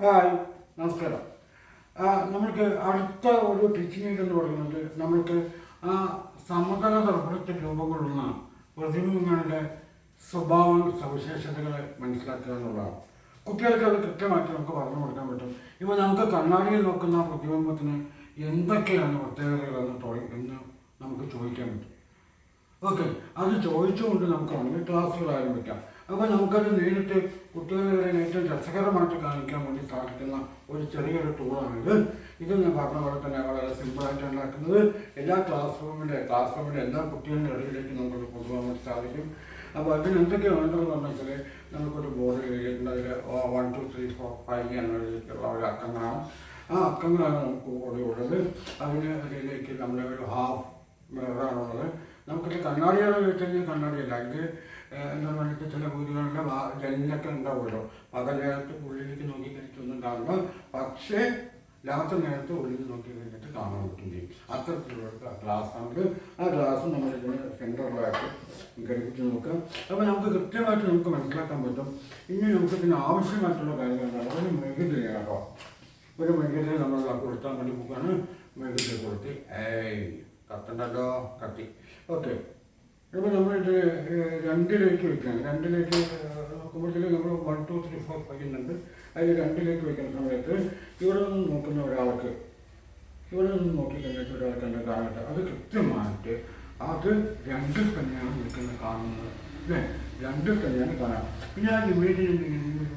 Hi നമസ്കാരം. നമ്മൾക്ക് അടുത്ത ഒരു ടീച്ചിങ് എന്ന് പറയുന്നത് നമ്മൾക്ക് ആ സമതല തർപ്പണത്തിൽ രൂപം കൊള്ളുന്ന പ്രതിബിംബങ്ങളുടെ സ്വഭാവ സവിശേഷതകളെ മനസ്സിലാക്കുക എന്നുള്ളതാണ്. കുട്ടികൾക്ക് അത് കൃത്യമായിട്ട് നമുക്ക് പറഞ്ഞു കൊടുക്കാൻ പറ്റും. ഇപ്പോൾ നമുക്ക് കണ്ണാടിയിൽ നോക്കുന്ന പ്രതിബിംബത്തിന് എന്തൊക്കെയാണ് പ്രത്യേകതകളെന്ന് തുടങ്ങി എന്ന് നമുക്ക് ചോദിക്കാൻ പറ്റും. ഓക്കെ അത് ചോദിച്ചുകൊണ്ട് നമുക്ക് ഓൺലൈൻ ക്ലാസ്സുകൾ ആരംഭിക്കാം അപ്പോൾ നമുക്കത് നേരിട്ട് കുട്ടികളെ ഏറ്റവും രസകരമായിട്ട് കാണിക്കാൻ വേണ്ടി സാധിക്കുന്ന ഒരു ചെറിയൊരു ടൂളാണിത് ഇത് ഞാൻ പറഞ്ഞ പോലെ തന്നെ വളരെ സിമ്പിളായിട്ട് ഉണ്ടാക്കുന്നത് എല്ലാ ക്ലാസ് റൂമിന്റെ ക്ലാസ് റൂമിന്റെ എല്ലാ കുട്ടികളുടെ ഇടയിലേക്ക് നമുക്കത് കൊണ്ടുപോകാൻ വേണ്ടി സാധിക്കും. അപ്പോൾ അതിന് എന്തൊക്കെ വേണ്ടതെന്ന് പറഞ്ഞാൽ നമുക്കൊരു ബോർഡ് എഴുതിയിട്ടുണ്ട്. അതിൽ one two three four five എന്നതിലേക്കുള്ള ഒരു അക്കങ്ങളാണ്. ആ അക്കങ്ങളാണ് നമുക്ക് കൂടെ ഉള്ളത്. അതിന് അതിലേക്ക് നമ്മുടെ ഒരു ഹാഫ് മിററാണുള്ളത് നമുക്കിത് കണ്ണാടിയാണ് വെച്ചാൽ കണ്ണാടിയല്ല. ഇത് എന്താ പറയുക ചില വീടുകളുടെ ജനലൊക്കെ ഉണ്ടാവുമല്ലോ. പകൽ നേരത്ത് ഉള്ളിലേക്ക് നോക്കി കഴിഞ്ഞിട്ടൊന്നും കാണില്ല പക്ഷേ രാത്രി നേരത്തെ ഉള്ളിൽ നോക്കി കഴിഞ്ഞിട്ട് കാണാൻ പറ്റും ചെയ്യും. അത്തരത്തിലുള്ള ഗ്ലാസ് ആണ് ആ ഗ്ലാസ് നമ്മൾ ഇതിന് സെന്ററിലായിട്ട് ഘടിപ്പിച്ച് നോക്കാം. അപ്പോൾ നമുക്ക് കൃത്യമായിട്ട് നമുക്ക് മനസ്സിലാക്കാൻ പറ്റും. ഇനി നമുക്ക് ഇതിന് ആവശ്യമായിട്ടുള്ള കാര്യങ്ങളാണ് അതൊരു മെഴുകുതിരിയാണ് കേട്ടോ. ഒരു മെഴുകുതിരി നമ്മൾ കൊടുത്താൽ വേണ്ടി പോക്കാണ് മെഴുകുതിരി കൊടുത്ത് ഏയ്. കത്തണ്ടല്ലോ കത്തി. ഓക്കെ. ഇപ്പോൾ ഇത് രണ്ടിലേക്ക് വെക്കുകയാണ് രണ്ടിലേക്ക് നോക്കുമ്പോഴത്തേക്ക് നമ്മൾ one two three four five ഉണ്ട് അതിൽ രണ്ടിലേക്ക് വെക്കുന്ന സമയത്ത് ഇവിടെ നിന്ന് നോക്കുന്ന ഒരാൾക്ക് ഇവിടെ നിന്ന് നോക്കി കഴിഞ്ഞിട്ട് ഒരാൾക്ക് എന്താ കാണട്ടെ അത് കൃത്യമായിട്ട് അത് രണ്ടിൽ തന്നെയാണ് നിൽക്കുന്നത് കാണുന്നത്. അല്ലേ? രണ്ടിൽ തന്നെയാണ് കാണാം പിന്നെ ആ ഇമേജിന്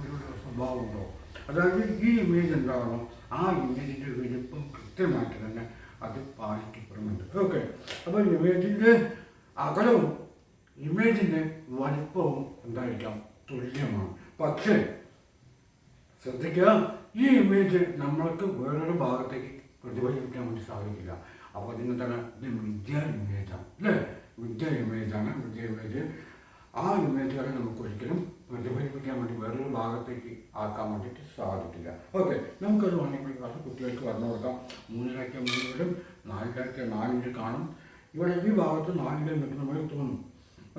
ഒരു സ്വഭാവമുണ്ടോ? അതായത് ഈ ഇമേജ് എന്താണോ ആ ഇമേജിന്റെ വലിപ്പം കൃത്യമായിട്ട് തന്നെ അത് പാലിക്കപ്പെടുന്നുണ്ട്. ഓക്കെ അപ്പോൾ ഇമേജിന്റെ അകലവും ഇമേജിന്റെ വലിപ്പവും എന്തായിരിക്കാം തുല്യമാണ്. പക്ഷേ ശ്രദ്ധിക്കുക ഈ ഇമേജ് നമ്മൾക്ക് വേറൊരു ഭാഗത്തേക്ക് പ്രതിഫലിപ്പിക്കാൻ വേണ്ടി സാധിക്കില്ല. അപ്പോൾ അതിനെന്താണ് ഇത് മിഥ്യ ഇമേജാണ് അല്ലേ? മിഥ്യ ഇമേജാണ് മിഥ്യ ഇമേജ് ആ ഇമേജുകളെ നമുക്ക് ഒരിക്കലും പ്രതിഫലിപ്പിക്കാൻ വേണ്ടി വേറൊരു ഭാഗത്തേക്ക് ആക്കാൻ വേണ്ടിയിട്ട് സാധിക്കില്ല. ഓക്കെ നമുക്കൊരു ഓൺലൈൻ ക്ലാസ് കുട്ടികൾക്ക് പറഞ്ഞു കൊടുക്കാം. മൂന്നിലാക്കിയ മൂന്നിലും നാലരയ്ക്ക് നാലിന് കാണും. ഇവിടെ ഈ ഭാഗത്ത് നാലിലെ നിൽക്കുന്ന പോലെ തോന്നും.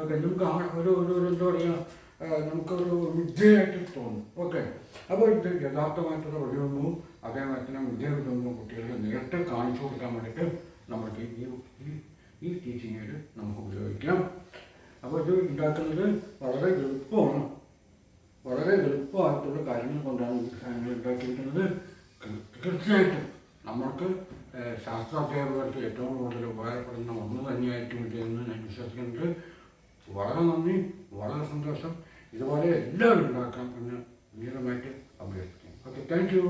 ഓക്കെ നമുക്ക് ആ ഒരു ഒരു എന്താ പറയുക നമുക്കൊരു വിദ്യയായിട്ട് തോന്നും. ഓക്കെ അപ്പോൾ ഇത് യഥാർത്ഥമായിട്ടുള്ള പ്രതിബിംബവും അതേമാതിരി തന്നെ വിദ്യാഭിബിംബവും കുട്ടികൾക്ക് നേരിട്ട് കാണിച്ചു കൊടുക്കാൻ വേണ്ടിയിട്ട് നമുക്ക് ഈ ഈ ഈ ടീച്ചിങ്ങിൽ നമുക്ക് ഉപയോഗിക്കാം അപ്പോൾ ഇത് ഉണ്ടാക്കുന്നത് വളരെ എളുപ്പമാണ്. വളരെ എളുപ്പമായിട്ടുള്ള കാര്യങ്ങൾ കൊണ്ടാണ് ഈ സാധനങ്ങൾ ഉണ്ടാക്കിയിരിക്കുന്നത്. തീർച്ചയായിട്ടും നമ്മൾക്ക് ശാസ്ത്ര ശാസ്ത്രാധ്യാപകർക്ക് ഏറ്റവും കൂടുതൽ ഉപകാരപ്പെടുന്ന ഒന്ന് തന്നെയായിരിക്കും ഇത് എന്ന് ഞാൻ വിശ്വസിക്കുന്നുണ്ട്. വളരെ നന്ദി വളരെ സന്തോഷം. ഇതുപോലെ എല്ലാവരും ഉണ്ടാക്കാം എന്ന് വീരമായിട്ട് അഭ്യർത്ഥിക്കുന്നു. Okay thank you